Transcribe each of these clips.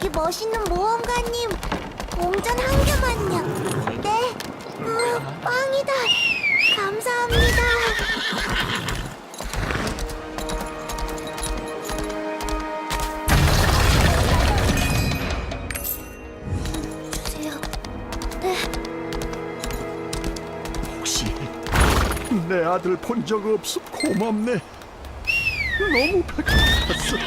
저기 멋있는 모험가님 동전 한 개만요. 네. 어, 빵이다. 감사합니다. 주세요. 네. 혹시 내 아들 본 적 없어 고맙네. 너무 배고팠어.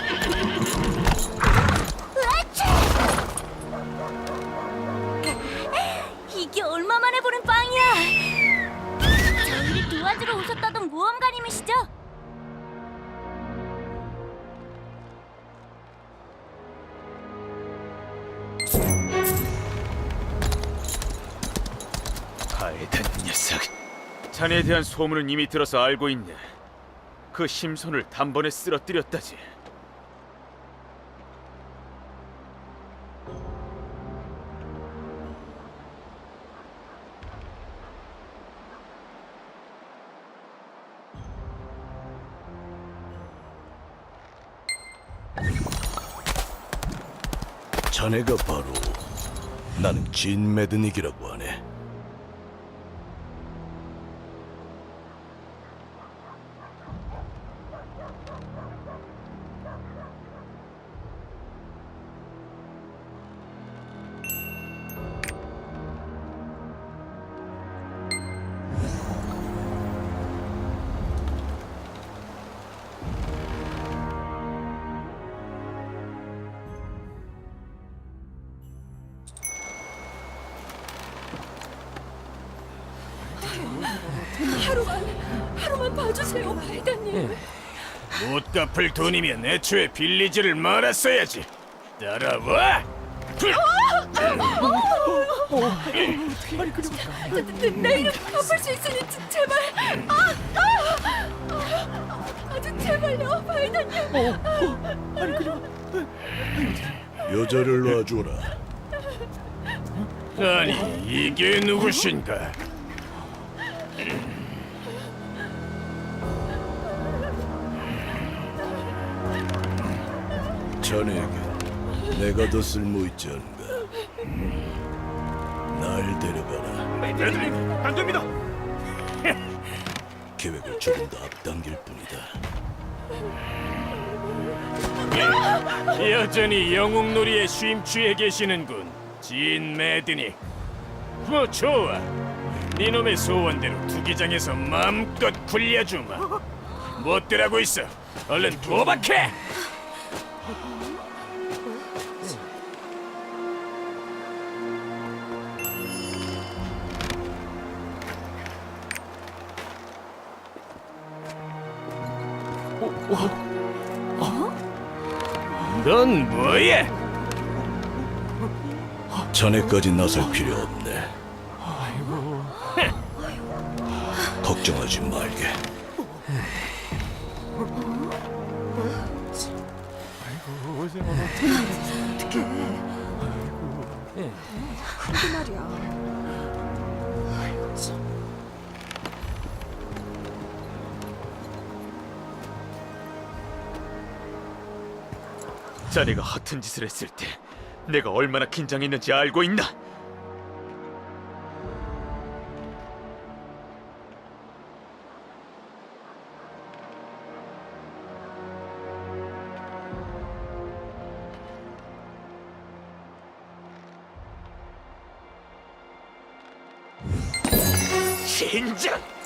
도와주러 오셨다던 모험가님이시죠? 가해단 녀석. 자네에 대한 소문은 이미 들어서 알고 있네. 그 심손을 단번에 쓰러뜨렸다지. 자네가 바로 나는 진 매드닉이라고 하네. 하루만 봐주세요, 발단님. 못 갚을 돈이면 애초에 빌리지를 말았어야지. 따라와. 내, 내일은 갚을 수 있으니 제- 제발. 아, 아, 아, 아주 제발요, 발단님. 여자를 놔주라. 아니 이게 누구신가? 자네에게 내가 더 쓸모 있지 않은가? 날 데려가라. 애들이 안 됩니다. 계획을 조금 더 앞당길 뿐이다. 여전히 영웅놀이에 쉼취해 계시는군. 진 매드닉. 뭐 좋아. 니놈의 소원대로 투기장에서 마음껏 굴려주마. 못들 하고 있어. 얼른 도박해. 넌 뭐야? 자네까지 나설 필요 없네. 걱정하지 말게. 자네가 허튼 짓을 했을 때 내가 얼마나 긴장했는지 알고 있나? 진작